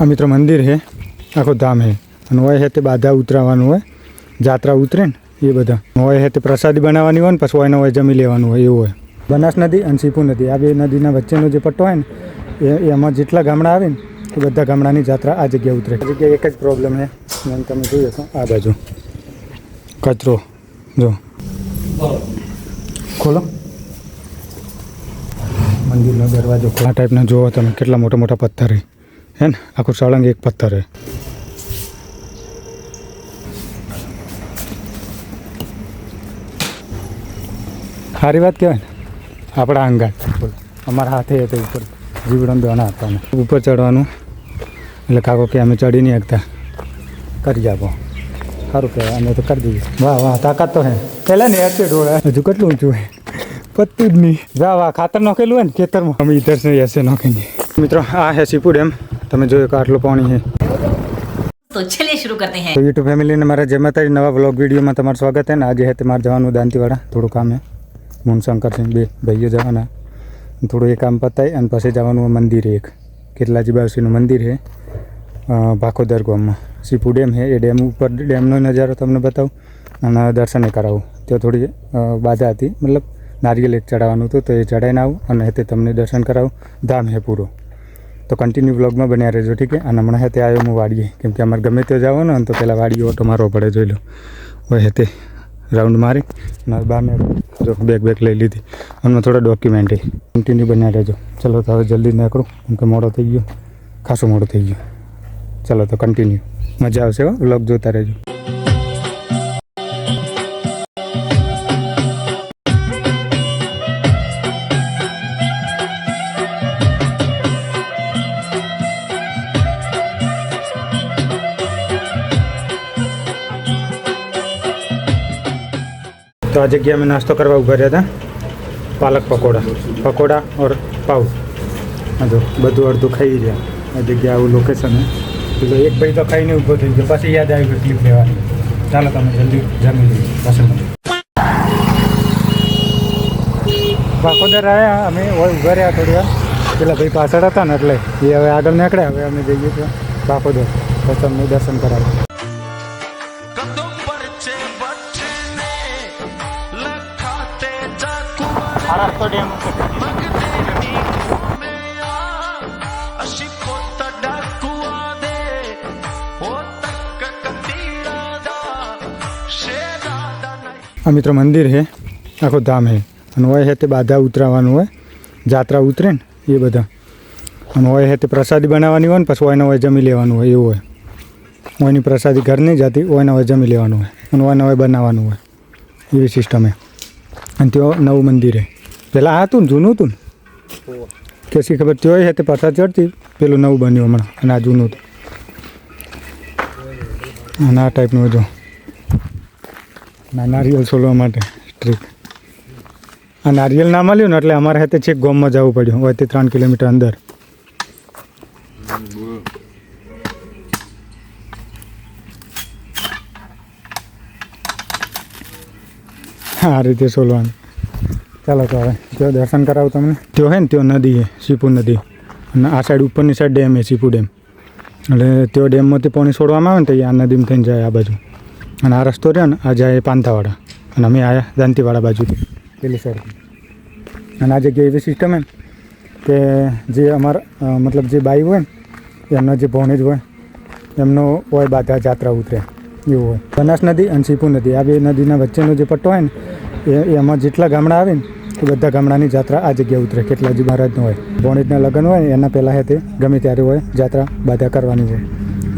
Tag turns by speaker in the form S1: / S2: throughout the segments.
S1: આ મિત્રો મંદિર છે આખો ધામ છે અને હોય છે તે બાધા ઉતરાવાનું હોય, જાત્રા ઉતરે ને, એ બધા. હોય છે તે પ્રસાદી બનાવવાની હોય ને, પછી હોય હોય જમી લેવાનું હોય, એવું હોય. બનાસ નદી અને સીપુ નદી, આ બે નદીના વચ્ચેનો જે પટ્ટો હોય ને, એ એમાં જેટલા ગામડા આવે ને એ બધા ગામડાની જાત્રા આ જગ્યાએ ઉતરે. આ જગ્યાએ એક જ પ્રોબ્લેમ છે તમે જોઈ શકો, આ બાજુ. કચરો. જો. ખોલો. મંદિરનો દરવાજો ખોલા. ટાઈપના જોવો તમે, કેટલા મોટા મોટા પથ્થર હે ને આખું સળંગ એક પથ્થર હે. સારી વાત કહેવાય ને? આપણા અંગાત. અમારા હાથે હતો ઉપર જીવડમ દોણા હતા ઉપર ચડવાનું. એટલે કાકો કે અમે ચડી નહીં શકતા. કરી આપો. સારું કહેવાય. અમે તો કરી દઈએ. વાહ વાહ, તાકાત તો હે. પહેલાં ને એસે ઢોળા હજુ કેટલું ઊંચું હે? પત્તું જ નહીં. વાહ વાહ, ખાતર નાખેલું હોય ને ખેતરમાં. અમે ઇધર એસે નાખેંગે મિત્રો, આ હે સીપુ ડેમ તમે જોયો કે આટલું પાણી છે. તો યુટ્યુબ ફેમિલીને મારા જય માતાજી નવા બ્લોગ વિડીયોમાં તમારું સ્વાગત છે ને આજે હે મારે જવાનું દાંતીવાડા. થોડું કામ હે. મુનશંકર સિંહ બે ભાઈઓ જવાના. થોડું એ કામ પતાય અને પછી જવાનું મંદિર એક. કેટલાજી બાવસીનું મંદિર છે ભાખોદર ગામમાં. સીપુ ડેમ છે એ ડેમ ઉપર ડેમનો નજારો તમને બતાવું અને દર્શને કરાવું. ત્યાં થોડી બાધા હતી. મતલબ નારિયેલ એક ચડાવવાનું હતું તો એ ચડાવીને આવું અને તે તમને દર્શન કરાવું. ધામ હે પૂરો. તો કન્ટિન્યુ વ્લોગમાં બન્યા રહેજો, ઠીક છે? અને હમણાં હેતે આવ્યો હું વાડીએ. કેમ કે અમારે ગમે તે જવાનું ને તો પહેલાં વાડીએ ઓટો મારવો પડે, જોઈ લો. હોય હેતે રાઉન્ડ મારી. અને બહાર મેં જો બેગ બેગ લઈ લીધી. અને થોડા ડોક્યુમેન્ટ કન્ટિન્યુ બન્યા રહેજો. ચલો તો હવે જલ્દી નીકળું. કેમ કે મોડો થઈ ગયો. ખાસો મોડો થઈ ગયો. ચલો તો કન્ટિન્યુ મજા આવશે હો. બ્લોગ જોતા રહેજો. તો આ જગ્યાએ અમે નાસ્તો કરવા ઊભા રહ્યા હતા. પાલક પકોડા પકોડા ઓર પાઉ. જો બધું અડધું ખાઈ રહ્યા આ જગ્યા આવું લોકેશન પેલો એક ભાઈ તો ખાઈને ઊભો થઈ ગયો. પછી યાદ આવી ગયું ક્લિપ લેવાની. ચાલો તમે જલ્દી જમી લઈએ પાછળ પાકોદર આવ્યા અમે ઊભા રહ્યા થોડી વાર. પેલા ભાઈ પાછળ હતા ને એટલે એ હવે આગળ નીકળ્યા. હવે અમે જઈએ છીએ પાકોદર. તો તમને દર્શન કરાવો
S2: નઈ
S1: આ મિત્રો મંદિર છે, આખો ધામ છે. અને હોય છે તે બાધા ઉતરાવાનું હોય, જાત્રા ઉતરે ને, એ બધા. અને હોય છે તે પ્રસાદી બનાવવાની હોય ને, પછી હોય હોય જમી લેવાનું હોય, એવું હોય. ઓયની પ્રસાદી ઘરની જતી હોય હોય જમી લેવાનું હોય. અને હોય હોય બનાવવાનું હોય. એવી સિસ્ટમ છે. અને ત્યાં નવું મંદિર છે. પહેલાં હતું ને, જૂનું હતું ને? કે શી ખબર ત્યાં હતી પ્રસાદ ચડતી. પેલું નવું બન્યું હમણાં, અને આ જૂનું હતું. અને આ ટાઈપનું જો ના નારિયેલ છોલવા માટે ટ્રીક આ નારિયેલ ના મળ્યું ને એટલે અમારે હાથે છેક ગામમાં જવું પડ્યું હોય તે ત્રણ કિલોમીટર અંદર. આ રીતે સોલવાનું ચાલો તો હવે ત્યાં દર્શન કરાવું તમને. ત્યાં હે ને ત્યાં નદી છે સીપુ નદી. અને આ સાઈડ ઉપરની સાઈડ ડેમ છે સીપુ ડેમ એટલે ત્યાં ડેમમાંથી પાણી છોડવામાં આવે ને તો એ આ નદીમાં થઈને જાય આ બાજુ. અને આ રસ્તો રહ્યો ને આ જાય પાંતાવાળા અને અમે આવ્યા દાંતીવાળા બાજુથી. પેલી સાઈડ અને આ જગ્યાએ એવી સિસ્ટમ એમ કે જે અમારા મતલબ જે બાઈ હોય ને એમનો જે ભોણેજ હોય એમનો હોય બાધા જાત્રા ઉતરે. એવું હોય. બનાસ નદી અને સીપુ નદી. આ બે નદીના વચ્ચેનો જે પટ્ટો હોય ને એ એમાં જેટલા ગામડા આવે ને એ બધા ગામડાની જાત્રા આ જગ્યા ઉતરે. કેટલાજી મહારાજનું હોય. ભોણેજના લગ્ન હોય એના પહેલાં હે તે. ગમે ત્યારે હોય, જાત્રા બાધા કરવાની હોય.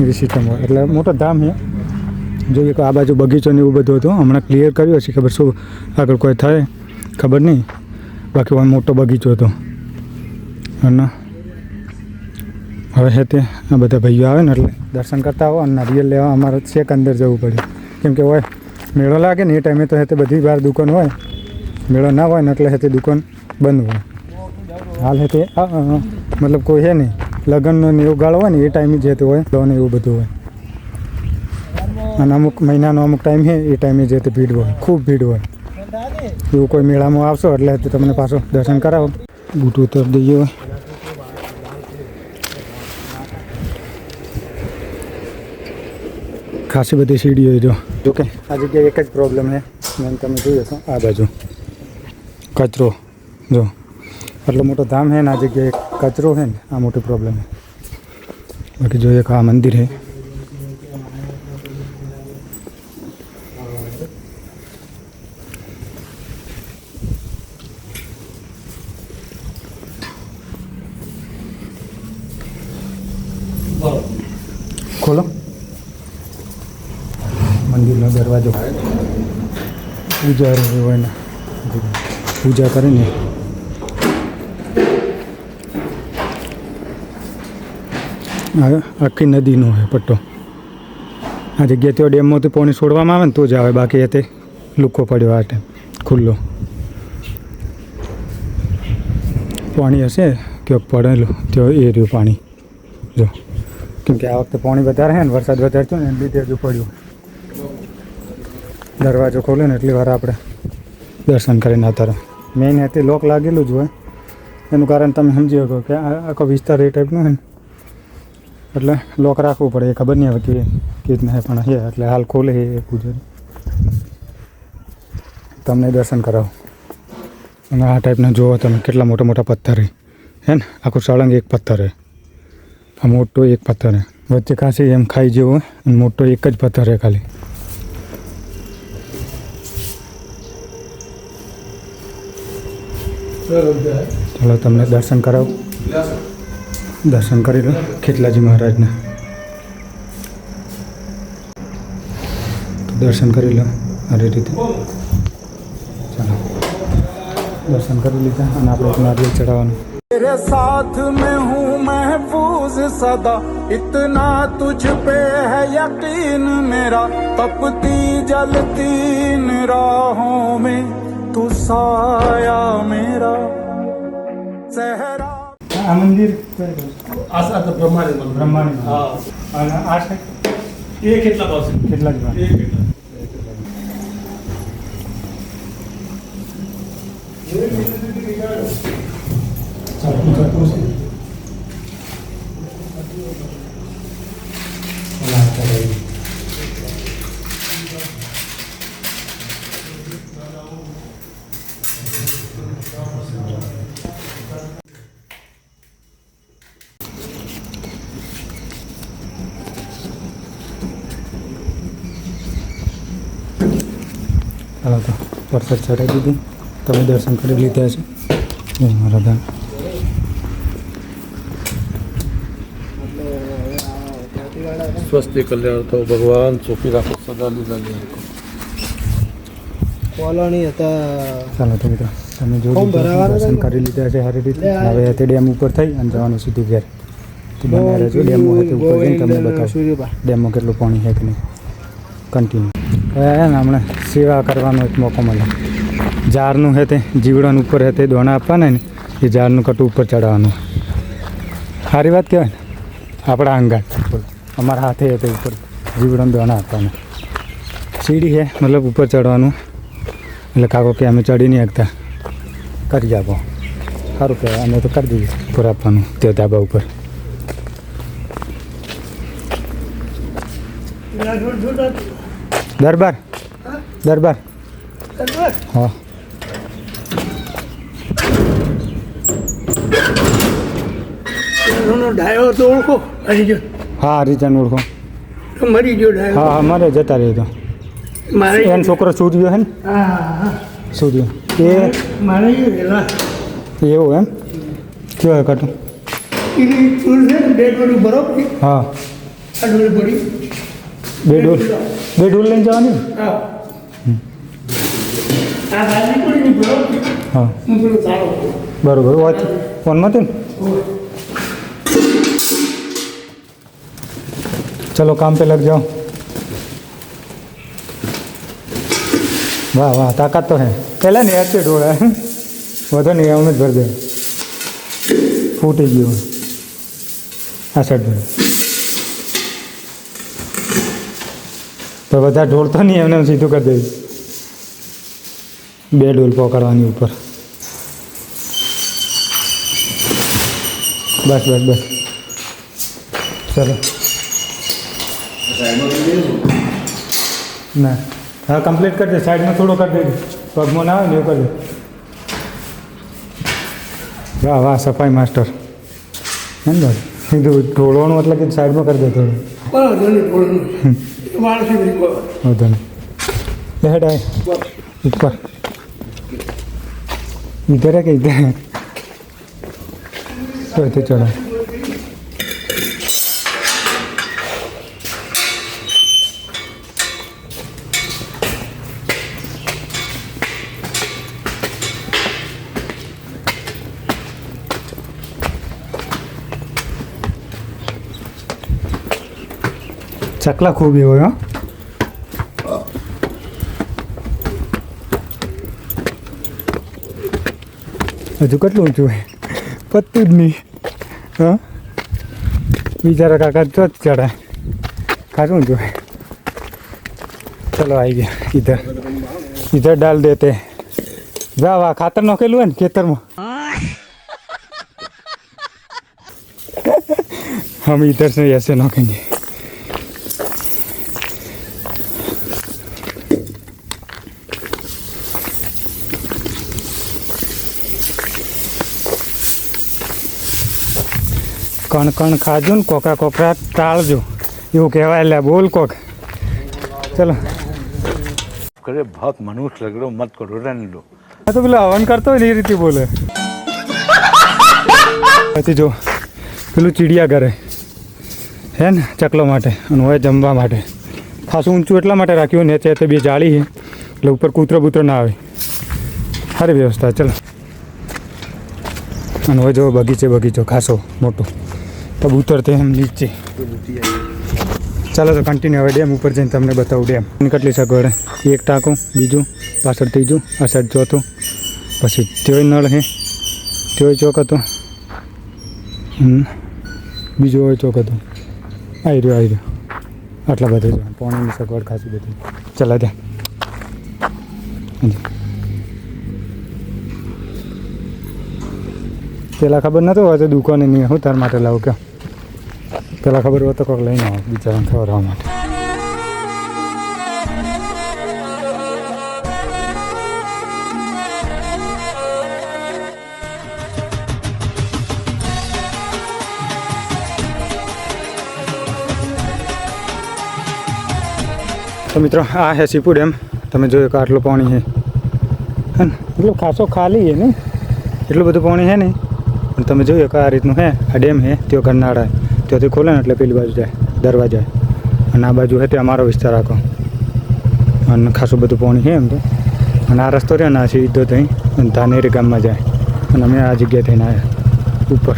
S1: એવી સિસ્ટમ હોય. એટલે મોટો ધામ છે. જોઈએ કે આ બાજુ બગીચો ને એવું બધું હતું. હમણાં ક્લિયર કર્યું હશે. ખબર શું આગળ કોઈ થાય, ખબર નહીં. બાકી મોટો બગીચો હતો. અને હવે હે તે આ બધા ભાઈઓ આવે ને એટલે દર્શન કરતા હો અને નારિયેલ લેવા અમારે છેક અંદર જવું પડ્યું કેમ કે હોય મેળો લાગે ને એ ટાઈમે તો હેતે બધી બાર દુકાન હોય. મેળો ના હોય ને એટલે હેતે દુકાન બંધ હોય. હાલ હે તે મતલબ કોઈ હે નહીં લગ્નનો ને એવું ગાળો હોય ને એ ટાઈમે જે તે હોય લોન એવું બધું હોય. અને અમુક મહિનાનો અમુક ટાઈમ છે એ ટાઈમે જે તે ભીડ હોય, ખૂબ ભીડ હોય. એવું કોઈ મેળામાં આવશો એટલે તમને પાછો દર્શન કરાવો. બૂટ ઉતર દઈએ હોય ખાસી બધી સીડીઓ જો. જોકે આ જગ્યાએ એક જ પ્રોબ્લેમ છે મેમ તમે જોઈ હશો આ બાજુ કચરો જો આટલો મોટો ધામ છે ને આ જગ્યાએ કચરો છે ને આ મોટી પ્રોબ્લેમ છે બાકી જોઈએ કે આ મંદિર છે ખોલો દરવાજો પૂજા હોય ને. પૂજા કરીને આખી નદીનો હોય પટ્ટો. આ જગ્યાએ ત્યાં ડેમમાંથી પાણી છોડવામાં આવે ને તો જ આવે, બાકી એ તે લુકો પડ્યો આ ટાઈમ, ખુલ્લો. પાણી હશે કે પડેલું, ત્યાં એ રહ્યું પાણી. જો. કેમ કે આ વખતે પાણી વધારે છે ને, વરસાદ વધારે થયો ને એમ લીધે હજુ પડ્યું. દરવાજો ખોલે ને એટલી વાર આપણે દર્શન કરીને રહે. મેઇન હતી લોક લાગેલું જ હોય. એનું કારણ તમે સમજી શકો કે આખો વિસ્તાર એ ટાઈપનો હોય ને. એટલે લોક રાખવું પડે, એ ખબર નહીં આવે કે રીતના પણ છે, એટલે હાલ ખોલે એ પૂજારી તમને દર્શન કરાવો. અને આ ટાઈપના જોવો તમે, કેટલા મોટા મોટા પથ્થર હે ને? આખું સળંગ એક પથ્થર હે આ મોટો એક પથ્થર હે વચ્ચે ખાસી એમ ખાઈ જેવું અને મોટો એક જ પથ્થર હે ખાલી. ચાલો તમને દર્શન કરાવું દર્શન કરી લો ખેતલાજી મહારાજના દર્શન કરી લો આ રીતે ચાલો દર્શન કરી લીધા અને આપણે એક નારિયેળ ચડાવવાનું
S3: तेरे साथ में हूँ महफूज सदा इतना तुझ पे है यकीन मेरा तपती जलती इन राहों में तू साया मेरा सहरा
S1: આ મંદિર
S4: આશા તો બ્રહ્માની મંદિર.
S1: બ્રહ્માની
S4: હા
S1: અને આ છે
S4: એ કેટલા પાસે
S1: કેટલા જ
S4: એ કેટલા
S1: ચાલો વરસાદ ચડાવી દીધી. તમે દર્શન કરી લીધા છે. જય મારા
S4: સ્વસ્તિ કલ્યાણ તો ભગવાન સુખી રાખો સદા લીલા
S5: કોલોની હતા.
S1: ચાલો તો મિત્રો તમે જો દર્શન કરી લીધા છે સારી રીતે. હવે તે ડેમ ઉપર થઈ અને જવાનું સીધું ઘેર. તો બને હોય ડેમો હતી ઉપર જઈને તમને
S5: બતાવશું
S1: ડેમો કેટલું પાણી છે કે નહીં? કન્ટિન્યુ હવે ને હમણાં સેવા કરવાનો એક મોકો મળ્યો. ઝાડનું હે તે, જીવડાનું ઉપર હે તે દોણા આપવાના ને, એ ઝાડનું કટું ઉપર ચડાવવાનું સારી વાત કહેવાય ને? આપણા અંગાત અમારા હાથે હે તે ઉપર જીવડાનું દોણા આપવાના. સીડી હે મતલબ ઉપર ચડવાનું એટલે કાકો કે અમે ચડી નહીં શકતા. કરી આપો. સારું કહેવાય, અમે તો કરી દઈએ, ઉપર આપવાનું, તે ધાબા ઉપર. દરબાર. દરબાર. હા.
S5: ડાયો તો ઓળખો મરી ગયો.
S1: હા રીતન ઓળખો.
S5: મરી ગયો ડાયો
S1: હા હા મારે જતા રહ્યો તો.
S5: મારે
S1: એનો છોકરો સૂર્યો હે ને?
S5: હા
S1: સૂર્યો એ
S5: મારે
S1: એવું એમ? કયો હે કટું
S5: બે ડોલી બરોબર
S1: હા.
S5: આ ડોલી પડી.
S1: બે ડોલ. બે ડોલ લઈને જવાની ને?
S5: હા આ બાજી પડી ને બરોબર
S1: હા
S5: હું પેલો સારો
S1: બરોબર વાત ફોનમાં હતું ને ચલો કામ पे लग जाओ વાહ વાહ તાકાત તો હે પહેલાં ને છે ડોળા વધો નહીં એમ જ ભરી દે ફૂટી ગયું આ સાઈડ ભરે તો બધા ઢોળતો નહીં એમને સીધું કરી દે બે ડોલ પકડવાની ઉપર. બસ બસ બસ. ચલો. ના. હા કમ્પ્લીટ કરી દે. સાઈડમાં થોડો કરી દેજો પગમાં ના આવે ને એવું કરી દે. વાહ વાહ સફાઈ માસ્ટર. એમ ને કીધું ઢોળવાનું એટલે કે સાઈડમાં કરી દે થોડું.
S5: બરાબર નહીં બોલનું વાળ છે બધી બરાબર.
S1: ચકલા ખૂબ એવો હો હજુ કેટલું ઊંચું હોય પત્તું જ નહીં હા બિચારા કાકા તો જ ચડાય ખાસું ઊંચું હોય ચલો આવી ગયા ઇધર ઇધર ડાલ દેતે જા વાહ ખાતર નોખેલું હોય ને ખેતરમાં हम इधर से ऐसे नोखेंगे કણ કણ ખાજો ને કોકા કોકરા ટાળજો. એવું કહેવાય એટલે બોલ કોક. ચલો.
S4: કરે બહુ મનુષ્ય લગડો મત કરો રહેને
S1: લો. તો પેલો હવન કરતો હોય ને એ રીતે બોલે. પછી જો પેલું ચીડિયા ઘરે. હે ને ચકલો માટે અને હોય જમવા માટે. ખાસું ઊંચું એટલા માટે રાખ્યું ને તે બે જાળી એટલે ઉપર કૂતરો બૂતરો ના આવે. સારી વ્યવસ્થા ચલો. અને હોય જો બગીચે બગીચો ખાસો મોટો. કબૂતર તે એમ નીચે. ચાલો તો કન્ટિન્યુ હવે ડેમ ઉપર જઈને તમને બતાવું ડેમ. કેટલી સગવડ એક ટાંકો, બીજું, પાછળ ત્રીજું, આ સાઈડ ચોથું. પછી ત્યોય નળ હે, ત્યોય ચોક હતો હમ. બીજો હોય ચોક હતો આવી રહ્યો આવી રહ્યો આટલા બધા જો પાણીની સગવડ ખાસી બધી. ચલા ત્યાં પેલા ખબર નતો હોય તો દુકાને નહીં હું તાર માટે લાવું કે પેલા ખબર હોય તો કોઈક લઈને આવો બિચારાને ખવડાવવા માટે તો મિત્રો આ હે સીપુ ડેમ તમે જોયો કે આટલું પાણી છે હે ને એટલું ખાસો ખાલી છે ને એટલું બધું પાણી છે ને પણ તમે જોયું કે આ રીતનું હે આ ડેમ છે તેઓ ગરનાળા ત્યાંથી ખોલે ને એટલે પેલી બાજુ જાય, દરવાજા. અને આ બાજુ હે તે અમારો વિસ્તાર આખો. અને ખાસું બધું પાણી છે એમ તો. અને આ રસ્તો રહ્યો ને, આ સીધો ત્યાં ધાનેરી ગામમાં જાય. અને અમે આ જગ્યાએ થઈને આવ્યા ઉપર.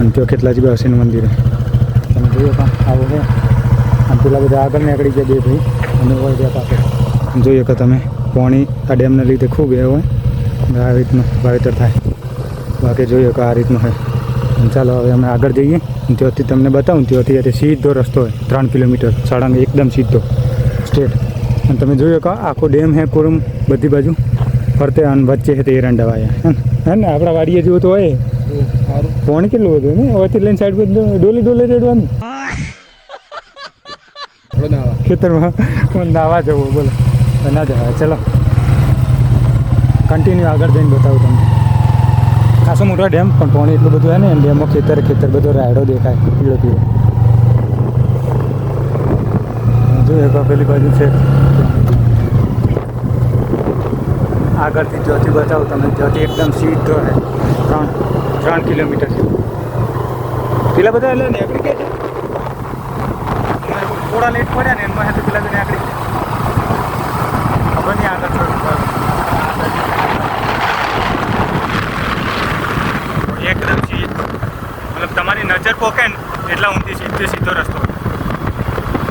S1: અને ત્યાં કેટલા જગ્યા હસીન મંદિરે. તમે જોઈએ આવું છે અને પેલા બધા આગળ નીકળી ગયા બે ભાઈ. અને હોય ગયા પાસે જોઈએ કે તમે પાણી આ ડેમને લીધે ખૂબ એ હોય. અને આ રીતનું વાવેતર થાય. બાકી જોઈએ કે આ રીતનું હોય ચાલો હવે અમે આગળ જઈએ. અને ત્યાંથી તમને બતાવું, ત્યાંથી ત્યાંથી સીધો રસ્તો હોય, ત્રણ કિલોમીટર સળંગ એકદમ સીધો, સ્ટ્રેટ. અને તમે જોયો કે આખો ડેમ હે કુરમ બધી બાજુ. ફરતે અને વચ્ચે છે તે એરંડા વાયા. હે ને? આપણા વાડીએ જેવું તો હોય. પાણી કેટલું હતું ને હવેથી લઈને સાઈડ પર ડોલી ડોલી રેડવાનું. ખેતરમાં. નાવા જવું બોલો. ના જવાય. ચલો. કન્ટિન્યુ આગળ જઈને બતાવું તમને. ખાસો મોટો ડેમ, પણ પાણી એટલું બધું હોય ને ડેમો ખેતર ખેતર બધો રાયડો દેખાય, પીળો પીળો. જોઈએ તો પેલી બાજુ છે. આગળથી જ્યોતિ બતાવો તમે જ્યોતિ એકદમ સીધો હે. ત્રણ ત્રણ કિલોમીટર પેલા બધા એટલે નીકળી ગયા છે. થોડા લેટ પડ્યા ને, એમાં પેલા તો નીકળી ગયા ખબર નહીં આગળ થોડું એકદમ સીધ મતલબ તમારી નજર પોકે ને એટલા ઊંધી સીધો સીધો રસ્તો.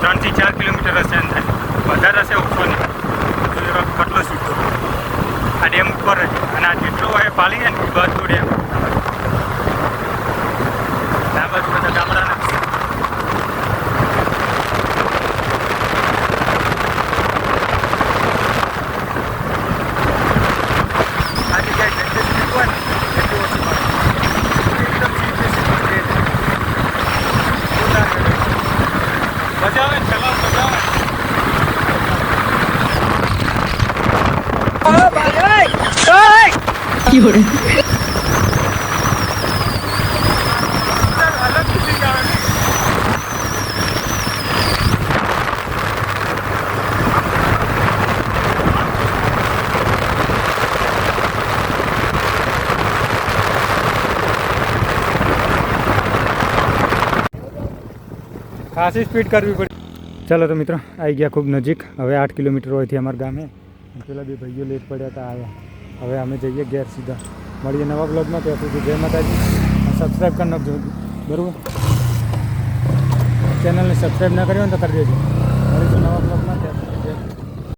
S1: ત્રણથી ચાર કિલોમીટર હશે અંદર. વધારે હશે ઓછો નહીં. કેટલો સીધો. આ ડેમ ઉપર અને આ જેટલો હોય પાલી ને બધું ડેમ આ બાજુ બધા ગામડાના જ છે. આ જગ્યાએ જેટલી સ્પીડ હોય ને એટલી ઓછી મળે એકદમ સીધી સીધી straight. જોરદાર છે. મજા આવે ને ચલાવ મજા આવે ખાસી સ્પીડ કરવી પડી ચાલો તો મિત્રો આવી ગયા ખૂબ નજીક હવે આઠ કિલોમીટર હોયથી અમારા ગામે અને પેલા બે ભાઈઓ લેટ પડ્યા હતા આવ્યા હવે અમે જઈએ ઘેર સીધા. મળીએ નવા બ્લોગમાં ત્યાં સુધી જય માતાજી. સબસ્ક્રાઈબ કરી નાખજો. બરાબર? ચેનલને સબસ્ક્રાઈબ ના કરી હોય ને તો કરી દેજો. મળીશું નવા